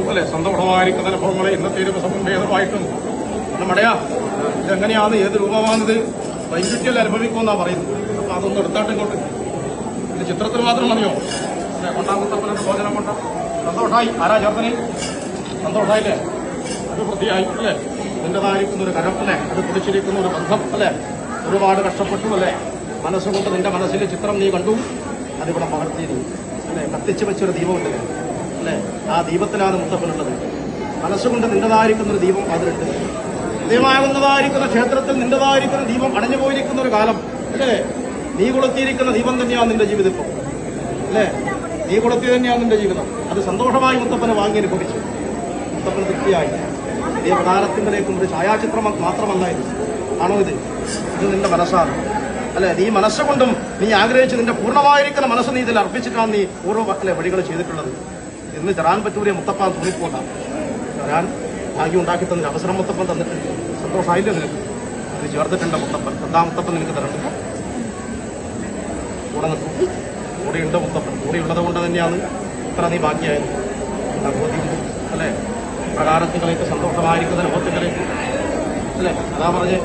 കണ്ടു അല്ലെ സന്തോഷമായിരിക്കുന്ന അനുഭവങ്ങളെ ഇന്നത്തെ ഒരു ഭേദമായിട്ടും നമ്മുടെയാ ഇതെങ്ങനെയാണ് ഏത് രൂപമാണിത്? വൈദ്യുത്യൽ അനുഭവിക്കുമെന്നാ പറയുന്നത്. അപ്പൊ അതൊന്നും എടുത്താട്ട് ഇങ്ങോട്ട്. ഇത് ചിത്രത്തിൽ മാത്രം മതിയോ? കൊണ്ടാകുത്തപ്പനൊക്കെ ഭോജനം കൊണ്ട. സന്തോഷമായി ആരാ ചേർത്തനെ? സന്തോഷമായില്ലേ വൃത്തിയായി അല്ലേ? നിന്റേതായിരിക്കുന്ന ഒരു കരം അത് പിടിച്ചിരിക്കുന്ന ഒരു ബന്ധം അല്ലേ? ഒരുപാട് കഷ്ടപ്പെട്ടു അല്ലേ? മനസ്സുകൊണ്ട് നിന്റെ മനസ്സിലെ ചിത്രം നീ കണ്ടു. അതിവിടെ പകർത്തിയിരുന്നു അല്ലെ? കത്തിച്ചു വെച്ചൊരു ദീപമുണ്ട് അല്ലേ ആ ദീപത്തിലാണ് മുത്തപ്പനുള്ളത്. മനസ്സുകൊണ്ട് നിന്റേതായിരിക്കുന്ന ഒരു ദീപം അതിലിട്ട് ദൈവമാകുന്നതായിരിക്കുന്ന ക്ഷേത്രത്തിൽ നിന്റേതായിരിക്കുന്ന ദീപം അടഞ്ഞു പോയിരിക്കുന്ന ഒരു കാലം. അല്ലേ? നീ കൊളുത്തിയിരിക്കുന്ന ദീപം തന്നെയാണ് നിന്റെ ജീവിതം. ഇപ്പം അല്ലേ? നീ കൊളുത്തി തന്നെയാണ് നിന്റെ ജീവിതം. അത് സന്തോഷമായി മുത്തപ്പനെ വാങ്ങി അനുഭവിച്ചു. മുത്തപ്പന് തൃപ്തിയായി. ഈ പ്രധാനത്തിന്റെലേക്കും ഒരു ഛായാചിത്രം മാത്രമല്ല ഇത്. ആണോ ഇത്? ഇത് നിന്റെ മനസ്സാണ്. അല്ലെ? നീ മനസ്സുകൊണ്ടും നീ ആഗ്രഹിച്ച് നിന്റെ പൂർണമായിരിക്കുന്ന മനസ്സ് നീ ഇതിൽ അർപ്പിച്ചിട്ടാണ് നീ ഓരോ അല്ലെ വഴികൾ ചെയ്തിട്ടുള്ളത്. ഇന്ന് ചെറാൻ പറ്റൂരിയ മുത്തപ്പാൻ തോന്നിപ്പോണ്ട. ചെറാൻ ഭാഗ്യം ഉണ്ടാക്കി തന്നൊരു അവസരം മുത്തപ്പൻ തന്നിട്ടുണ്ട്. സന്തോഷമായില്ലേ നിനക്ക്? അത് ചേർത്തിട്ടുണ്ട് മുത്തപ്പൻ. എന്താ മുത്തപ്പൻ നിനക്ക് തരണ്ടില്ല കൂടെ നിൽക്കും. കൂടെയുണ്ട് മുത്തപ്പൻ. കൂടെയുള്ളത് കൊണ്ട് തന്നെയാണ് ഇത്ര നീ ബാക്കിയായത്. ഭഗവതിയുണ്ട് അല്ലേ? പ്രകാരത്തുകളേക്ക് സന്തോഷമായിരിക്കുന്ന ലോകത്തുകളേക്ക് അല്ലേ? അതാ പറഞ്ഞ്.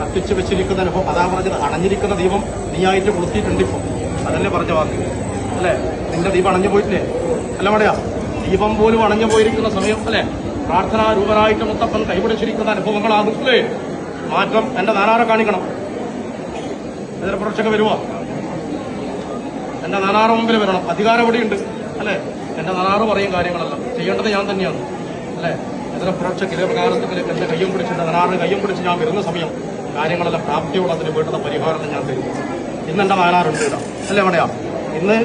കത്തിച്ചു വെച്ചിരിക്കുന്ന അനുഭവം അതാ പറഞ്ഞത്. അണഞ്ഞിരിക്കുന്ന ദീപം നീയായിട്ട് കൊളുത്തിയിട്ടുണ്ട് ഇപ്പം. അതല്ലേ പറഞ്ഞ വാക്ക്. അല്ലേ? നിന്റെ ദീപം അണഞ്ഞു പോയിട്ടില്ലേ? അല്ല മടയാ ദീപം പോലും അണഞ്ഞു പോയിരിക്കുന്ന സമയം അല്ലേ? പ്രാർത്ഥനാ രൂപനായിട്ട് മുത്തപ്പൻ കൈപിടിച്ചിരിക്കുന്ന അനുഭവങ്ങളാകും അല്ലേ? മാറ്റം എന്റെ നാനാറെ കാണിക്കണം. ഇതിനെ കുറച്ചൊക്കെ വരുമോ എന്റെ നാനാറ് മുമ്പിൽ വരണം. അധികാരം ഇവിടെയുണ്ട് അല്ലേ? എന്റെ നാനാറ് പറയും കാര്യങ്ങളല്ല. ചെയ്യേണ്ടത് ഞാൻ തന്നെയാണ് അല്ലേ? ഇതിനെ പുറച്ച കിരപ്രകാരത്തിലേക്ക് എന്റെ കയ്യും പിടിച്ച് എന്റെ നാനാറിന് കയ്യും പിടിച്ച് ഞാൻ വരുന്ന സമയം കാര്യങ്ങളെല്ലാം പ്രാപ്തിയോടെ അതിന് വേണ്ടുന്ന പരിഹാരം ഞാൻ തരും. ഇന്ന് എന്റെ നാനാറുണ്ട് അല്ലേ മടയാ? ഇന്ന്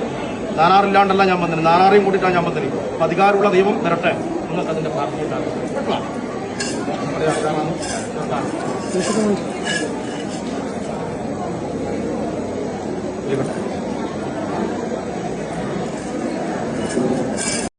നാനാറില്ലാണ്ടല്ല ഞാൻ വന്നത് നാനാറേയും കൂട്ടിയിട്ടാണ് ഞാൻ വന്നത് അപ്പം അധികാരമുള്ള ദൈവം വരട്ടെ. നിങ്ങൾക്ക് അതിന്റെ പ്രാർത്ഥനയുണ്ടാകും കേട്ടോ